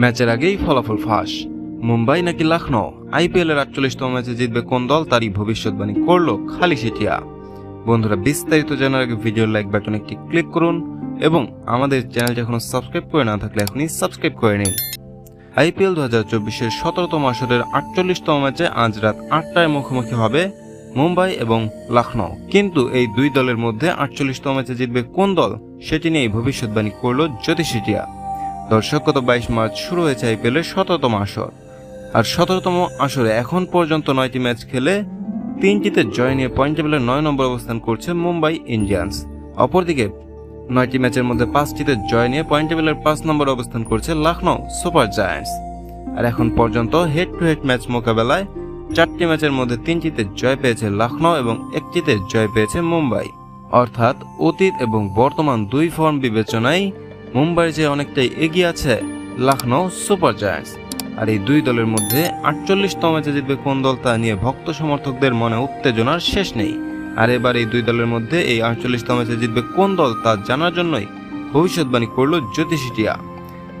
ম্যাচের আগেই ফলাফল ফাঁস। মুম্বাই নাকি লখনৌ? আইপিএল এর আটচল্লিশতম ম্যাচে জিতবে কোন দল? তারই ভবিষ্যৎবাণী করল খালি সেটিয়া। বন্ধুরা, বিস্তারিত জানার আগে ভিডিওর লাইক বাটন একটি ক্লিক করুন এবং আমাদের চ্যানেলটি এখনও সাবস্ক্রাইব করে না থাকলে এখনই সাবস্ক্রাইব করে নিন। আইপিএল দু হাজার চব্বিশের সতেরোতম আসরের আটচল্লিশতম ম্যাচে আজ রাত আটটায় মুখোমুখি হবে মুম্বাই এবং লখনৌ। কিন্তু এই দুই দলের মধ্যে আটচল্লিশতম ম্যাচে জিতবে কোন দল? সেটি নিয়েই ভবিষ্যৎবাণী করল জ্যোতিষিটিয়া দর্শক, গত বাইশ মার্চ শুরু হয়েছে আইপিএল এর সতেরোতম আসর। আর সতেরোতম আসরে এখন পর্যন্ত নয়টি ম্যাচ খেলে তিনটিতে জয় নিয়ে পয়েন্ট টেবিলের নয় নম্বর অবস্থান করছে মুম্বাই ইন্ডিয়ান্স। অপরদিকে নয়টি ম্যাচের মধ্যে পাঁচটিতে জয় নিয়ে পয়েন্ট টেবিলের পাঁচ নম্বর অবস্থান করছে লখনৌ সুপার জায়ান্টস। আর এখন পর্যন্ত হেড টু হেড ম্যাচ মোকাবেলায় চারটি ম্যাচের মধ্যে তিনটিতে জয় পেয়েছে লখনৌ এবং একটিতে জয় পেয়েছে মুম্বাই। অর্থাৎ অতীত এবং বর্তমান দুই ফর্ম বিবেচনায় মুম্বাইয়ের যে অনেকটাই এগিয়ে আছে লখনৌ সুপার জায়ান্টস। আর এই দুই দলের মধ্যে আটচল্লিশতম ম্যাচে জিতবে কোন দল তা নিয়ে ভক্ত সমর্থকদের মনে উত্তেজনার শেষ নেই। আর এবার এই দুই দলের মধ্যে এই আটচল্লিশতম ম্যাচে জিতবে কোন দল তা জানার জন্যই ভবিষ্যৎবাণী করল জ্যোতিষিটিয়া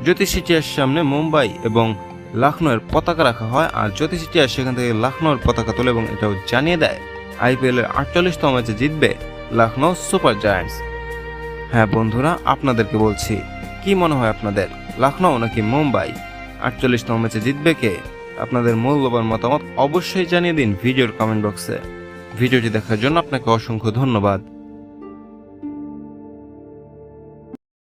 জ্যোতিষিটিয়ার সামনে মুম্বাই এবং লখনৌয়ের পতাকা রাখা হয়, আর জ্যোতিষিটিয়া সেখান থেকে লখনৌর পতাকা তোলে এবং এটাও জানিয়ে দেয়। আইপিএল এর আটচল্লিশতম ম্যাচে জিতবে লখনৌ সুপার জায়ান্টস। হ্যাঁ বন্ধুরা, আপনাদেরকে বলছি, কি মনে হয় আপনাদের লখনৌ নাকি মুম্বাই? আটচল্লিশতম ম্যাচে জিতবে কে? আপনাদের মূল্যবান মতামত অবশ্যই জানিয়ে দিন ভিডিওর কমেন্ট বক্সে ভিডিওটি দেখার জন্য আপনাকে অসংখ্য ধন্যবাদ।